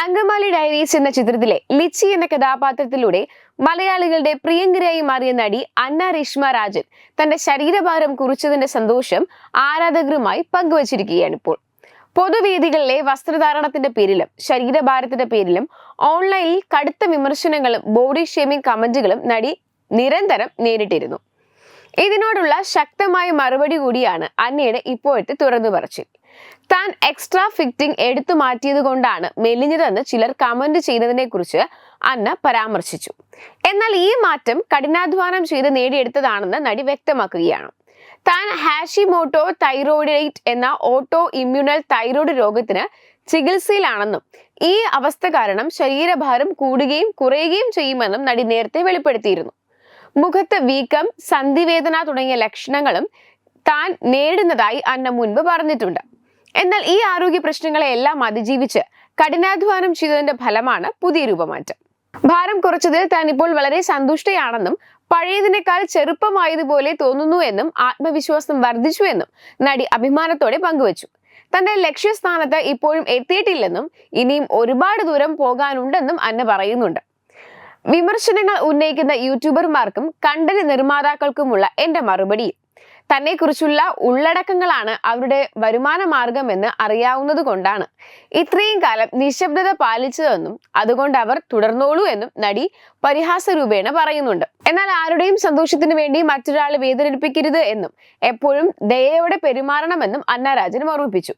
Angamaly diaries എന്ന ചിത്രത്തിലെ lychee എന്ന കഥാപാത്രത്തിലൂടെ മലയാളികളുടെ പ്രിയങ്കരയായി മാറിയ നടി അന്ന രേഷ്മ രാജൻ തന്റെ ശരീരഭാരം കുറിച്ചതിന്റെ സന്തോഷം ആരാധകരുമായി പങ്കുവച്ചിരിക്കുകയാണ് ഇപ്പോൾ. പൊതുവേദികളിലെ വസ്ത്രധാരണത്തിന്റെ പേരിലും ശരീരഭാരത്തിന്റെ പേരിലും ഓൺലൈനിൽ കടുത്ത വിമർശനങ്ങളും ബോഡി ഷേമിംഗ് കമന്റുകളും നടി നിരന്തരം നേരിട്ടിരുന്നു. ഇതിനോടുള്ള ശക്തമായ മറുപടി കൂടിയാണ് അന്നയുടെ ഇപ്പോഴത്തെ തുറന്നു പറച്ചിൽ. താൻ എക്സ്ട്രാ ഫിറ്റിംഗ് എടുത്തു മാറ്റിയത് കൊണ്ടാണ് മെലിഞ്ഞതെന്ന് ചിലർ കമന്റ് ചെയ്തതിനെ കുറിച്ച് അന്ന പരാമർശിച്ചു. എന്നാൽ ഈ മാറ്റം കഠിനാധ്വാനം ചെയ്ത് നേടിയെടുത്തതാണെന്ന് നടി വ്യക്തമാക്കുകയാണ്. താൻ ഹാഷിമോട്ടോ തൈറോയിഡൈറ്റ് എന്ന ഓട്ടോ ഇമ്മ്യൂണൽ തൈറോയ്ഡ് രോഗത്തിന് ചികിത്സയിലാണെന്നും ഈ അവസ്ഥ കാരണം ശരീരഭാരം കൂടുകയും കുറയുകയും ചെയ്യുമെന്നും നടി നേരത്തെ വെളിപ്പെടുത്തിയിരുന്നു. മുഖത്ത് വീക്കം സന്ധിവേദന തുടങ്ങിയ ലക്ഷണങ്ങളും താൻ നേടുന്നതായി അന്ന മുൻപ് പറഞ്ഞിട്ടുണ്ട്. എന്നാൽ ഈ ആരോഗ്യ പ്രശ്നങ്ങളെല്ലാം അതിജീവിച്ച് കഠിനാധ്വാനം ചെയ്തതിന്റെ ഫലമാണ് പുതിയ രൂപമാറ്റം. ഭാരം കുറച്ചതിൽ താൻ ഇപ്പോൾ വളരെ സന്തുഷ്ടയാണെന്നും പഴയതിനേക്കാൾ ചെറുപ്പമായതുപോലെ തോന്നുന്നു എന്നും ആത്മവിശ്വാസം വർദ്ധിച്ചു എന്നും നടി അഭിമാനത്തോടെ പങ്കുവച്ചു. തന്റെ ലക്ഷ്യസ്ഥാനത്ത് ഇപ്പോഴും എത്തിയിട്ടില്ലെന്നും ഇനിയും ഒരുപാട് ദൂരം പോകാനുണ്ടെന്നും അന്ന പറയുന്നുണ്ട്. വിമർശനങ്ങൾ ഉന്നയിക്കുന്ന യൂട്യൂബർമാർക്കും കണ്ടന്റ് നിർമ്മാതാക്കൾക്കുമുള്ള എന്റെ മറുപടി. തന്നെക്കുറിച്ചുള്ള ഉള്ളടക്കങ്ങളാണ് അവരുടെ വരുമാന മാർഗമെന്ന് അറിയാവുന്നത് കൊണ്ടാണ്. ഇത്രയും കാലം നിശബ്ദത പാലിച്ചതെന്നും അതുകൊണ്ട് അവർ തുടർന്നോളൂ എന്നും നടി പരിഹാസ രൂപേണ പറയുന്നുണ്ട്. എന്നാൽ ആരുടെയും സന്തോഷത്തിന് വേണ്ടി മറ്റൊരാളെ വേദനിപ്പിക്കരുത് എന്നും എപ്പോഴും ദയയോടെ പെരുമാറണമെന്നും അന്ന രാജൻ ഓർമ്മിപ്പിച്ചു.